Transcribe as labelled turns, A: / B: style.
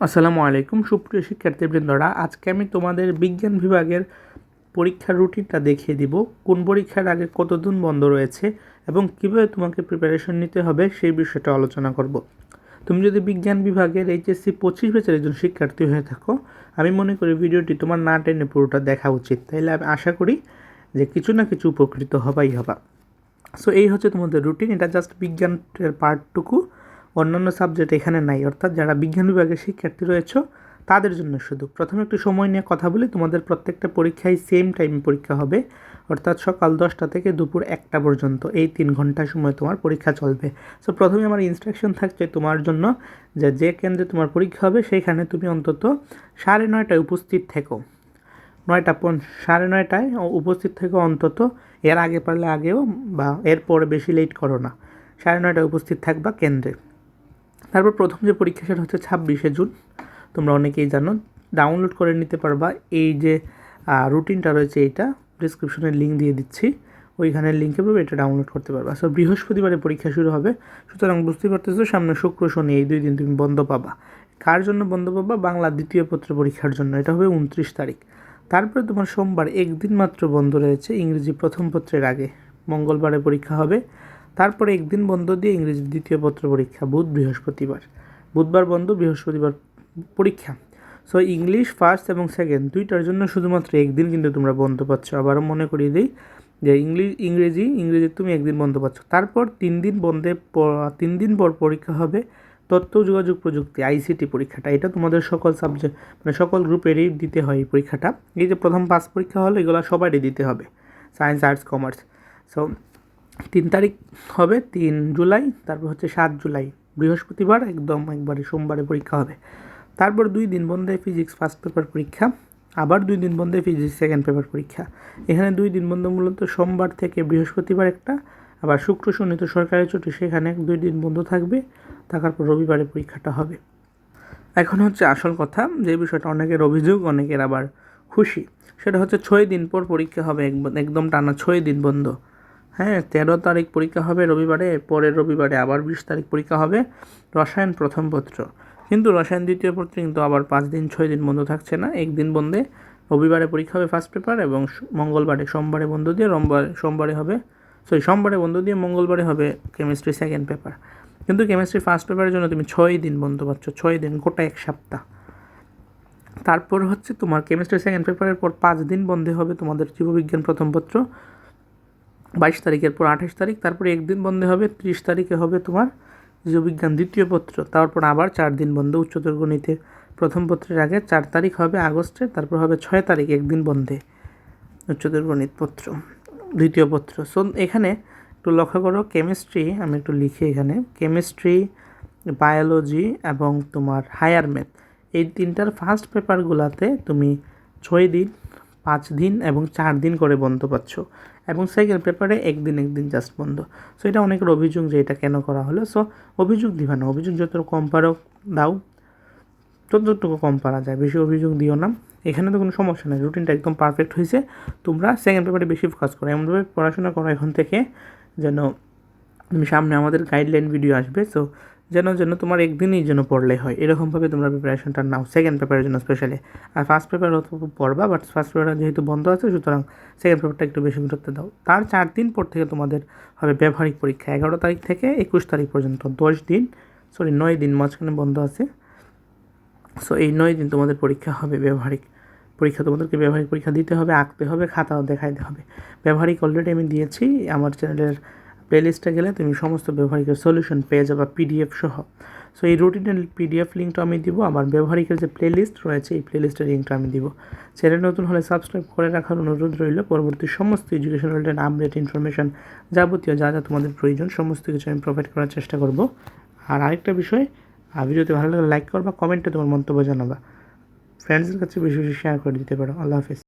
A: আসসালামু আলাইকুম, সুপ্রিয় শিক্ষার্থীবৃন্দরা, আজকে আমি তোমাদের বিজ্ঞান বিভাগের পরীক্ষার রুটিনটা দেখিয়ে দিব, কোন পরীক্ষার আগে কতদিন বন্ধ রয়েছে এবং কীভাবে তোমাকে প্রিপারেশন নিতে হবে সেই বিষয়টা আলোচনা করব। তুমি যদি বিজ্ঞান বিভাগের এইচএসসি পঁচিশ বছরের একজন শিক্ষার্থী হয়ে থাকো, আমি মনে করি ভিডিওটি তোমার না টেনে পুরোটা দেখা উচিত। তাইলে আমি আশা করি যে কিছু না কিছু উপকৃত হবাই হবা। সো এই হচ্ছে তোমাদের রুটিন, এটা জাস্ট বিজ্ঞানের পার্টটুকু অন্যান্য সাবজেক্ট এখানে নাই। অর্থাৎ যারা বিজ্ঞান বিভাগের শিক্ষার্থী রয়েছে, তাদের জন্য শুধু। প্রথমে একটু সময় নিয়ে কথা বলি। তোমাদের প্রত্যেকটা পরীক্ষায় সেম টাইমে পরীক্ষা হবে। অর্থাৎ সকাল দশটা থেকে দুপুর একটা পর্যন্ত। এই তিন ঘণ্টা সময় তোমার পরীক্ষা চলবে। সো প্রথমে আমার ইনস্ট্রাকশন থাকছে তোমার জন্য যে যে কেন্দ্রে তোমার পরীক্ষা হবে, সেইখানে তুমি অন্তত সাড়ে নয়টায় উপস্থিত থেকো। নয়টা পন, সাড়ে নয়টায় উপস্থিত থেকে অন্তত। এর আগে পারলে আগেও বা এরপরে বেশি লেট করো না। সাড়ে নয়টায় উপস্থিত থাকবা কেন্দ্রে। তারপর প্রথম যে পরীক্ষা সেটা হচ্ছে ছাব্বিশে জুন। তোমরা অনেকেই জানো ডাউনলোড করে নিতে পারবা। এই যে রুটিনটা রয়েছে এইটা ডিসক্রিপশনের লিঙ্ক দিয়ে দিচ্ছি। ওইখানে লিঙ্কে পাবে, এটা ডাউনলোড করতে পারবা। সো বৃহস্পতিবারে পরীক্ষা শুরু হবে। সুতরাং বুঝতে পারতেছো, সামনে শুক্র, শনি, এই দুই দিন তুমি বন্ধ পাবা। কার জন্য বন্ধ পাবা? বাংলা দ্বিতীয় পত্র পরীক্ষার জন্য। এটা হবে উনত্রিশ তারিখ। তারপরে তোমার সোমবার, একদিন মাত্র বন্ধ রয়েছে ইংরেজি প্রথম পত্রের আগে। মঙ্গলবারে পরীক্ষা হবে। তারপরে একদিন বন্ধ দিয়ে ইংরেজি দ্বিতীয় পত্র পরীক্ষা, বুধ বৃহস্পতিবার। বুধবার বন্ধ, বৃহস্পতিবার পরীক্ষা। সো ইংলিশ ফার্স্ট এবং সেকেন্ড দুইটার জন্য শুধুমাত্র একদিন কিন্তু তোমরা বন্ধ পাচ্ছ। আবারও মনে করিয়ে দিই যে ইংলিশ ইংরেজি ইংরেজি তুমি একদিন বন্ধ পাচ্ছ। তারপর তিন দিন বন্ধে তিন দিন পর পরীক্ষা হবে তথ্য, যোগাযোগ, প্রযুক্তি আইসিটি পরীক্ষাটা। এটা তোমাদের সকল সাবজেক্ট মানে সকল গ্রুপেরই দিতে হয় এই পরীক্ষাটা। এই যে প্রথম পাস পরীক্ষা হলো, এগুলো সবারই দিতে হবে। সায়েন্স আর্টস কমার্স সো তিন তারিখ হবে, তিন জুলাই, তারপর হচ্ছে সাত জুলাই। বৃহস্পতিবার একদম একবারে সোমবারে পরীক্ষা হবে। তারপর দুই দিন বন্ধে ফিজিক্স ফার্স্ট পেপার পরীক্ষা, আবার দুই দিন বন্ধে ফিজিক্স সেকেন্ড পেপার পরীক্ষা। এখানে দুই দিন বন্ধ মূলত সোমবার থেকে বৃহস্পতিবার একটা, আবার শুক্র শনি তো সরকারি ছুটি, সেখানে দুই দিন বন্ধ থাকবে, থাকার পর রবিবারে পরীক্ষাটা হবে। এখন হচ্ছে আসল কথা, যে বিষয়টা অনেকের অভিযোগ, অনেকের আবার খুশি, সেটা হচ্ছে ছয় দিন পর পরীক্ষা হবে, একদম টানা ছয় দিন বন্ধ। হ্যাঁ তেরো তারিখ পরীক্ষা হবে রবিবারে, পরের রবিবারে আবার বিশ তারিখ পরীক্ষা হবে। রসায়ন প্রথম পত্র। কিন্তু রসায়ন দ্বিতীয় পত্র কিন্তু আবার পাঁচ দিন, ছয় দিন বন্ধ থাকছে না, একদিন বন্ধে। রবিবারে পরীক্ষা হবে ফার্স্ট পেপার এবং মঙ্গলবারে, সোমবারে বন্ধ দিয়ে রোমবার, সোমবারে হবে সরি সোমবারে বন্ধ দিয়ে মঙ্গলবারে হবে কেমিস্ট্রি সেকেন্ড পেপার কিন্তু কেমিস্ট্রি ফার্স্ট পেপারের জন্য তুমি ছয় দিন বন্ধ পাচ্ছ, ছয় দিন, গোটা এক সপ্তাহ। তারপর হচ্ছে তোমার কেমিস্ট্রি সেকেন্ড পেপারের পর পাঁচ দিন বন্ধে হবে তোমাদের জীববিজ্ঞান প্রথম পত্র। বাইশ তারিখের পর আঠাশ তারিখ, তারপরে একদিন বন্ধে হবে, ত্রিশ তারিখে হবে তোমার জীববিজ্ঞান দ্বিতীয় পত্র, তারপর আবার চার দিন বন্ধ উচ্চতর গণিতে। প্রথম পত্রের আগে চার তারিখ হবে আগস্টে, তারপর হবে ছয় তারিখ একদিন বন্ধে উচ্চতর গণিত পত্র, দ্বিতীয় পত্র। সো এখানে একটু লক্ষ্য করো কেমিস্ট্রি আমি একটু লিখি এখানে কেমিস্ট্রি বায়োলজি এবং তোমার হায়ার ম্যাথ এই তিনটার ফার্স্ট পেপারগুলোতে তুমি ছয় দিন, পাঁচ দিন এবং চার দিন করে বন্ধ পাচ্ছ। এবং সেকেন্ড পেপারে একদিন একদিন জাস্ট বন্ধ। সো এটা অনেকের অভিযোগ যে এটা কেন করা হলো। সো অভিযোগ দিবা না। অভিযোগ যত কম পারো দাও যতটুকু কম পারা যায়। বেশি অভিযোগ দিও না। এখানে তো কোনো সমস্যা নেই। রুটিনটা একদম পারফেক্ট হয়েছে। তোমরা সেকেন্ড পেপারে বেশি ফোকাস করো। এমনভাবে পড়াশোনা করো এখন থেকে যেন, তুমি সামনে আমাদের গাইডলাইন ভিডিও আসবে। সো যেন যেন তোমার একদিনই যেন পড়লে হয়। এরকমভাবে তোমরা প্রিপারেশনটা নাও। সেকেন্ড পেপারের জন্য স্পেশালি আর ফার্স্ট পেপার পড়বা বাট ফার্স্ট পেপার যেহেতু বন্ধ আছে, সুতরাং সেকেন্ড পেপারটা একটু বেশি গুরুত্ব দাও। তার চার দিন পর থেকে তোমাদের হবে ব্যবহারিক পরীক্ষা। এগারো তারিখ থেকে একুশ তারিখ পর্যন্ত, দশ দিন সরি নয় দিন মাঝখানে বন্ধ আছে। সো এই নয় দিন তোমাদের পরীক্ষা হবে ব্যবহারিক। পরীক্ষা তোমাদেরকে ব্যবহারিক পরীক্ষা দিতে হবে, আঁকতে হবে, খাতাও দেখাইতে হবে। ব্যবহারিক অলরেডি আমি দিয়েছি। আমার চ্যানেলের প্লেলিস্টে গেলে তুমি সমস্ত ব্যবহারিকের সলিউশন পেয়ে যাবা পিডিএফ সহ। সো এই রুটিনের পিডিএফ লিঙ্কটা আমি দিব, আমার ব্যবহারিকের যে প্লেলিস্ট রয়েছে, এই প্লেলিস্টের লিঙ্কটা আমি দিব। চ্যানেল নতুন হলে সাবস্ক্রাইব করে রাখার অনুরোধ রইল। পরবর্তী সমস্ত এডুকেশন রিলেটেড আপডেট ইনফরমেশন যাবতীয় যা যা তোমাদের প্রয়োজন, সমস্ত কিছু আমি প্রোভাইড করার চেষ্টা করব। আর আরেকটা বিষয় ভিডিওতে ভালো লাগলে লাইক করবা কমেন্টে তোমার মন্তব্য জানাবা। ফ্রেন্ডসদের কাছে বেশি বেশি শেয়ার করে দিতে পারো। আল্লাহ হাফিজ।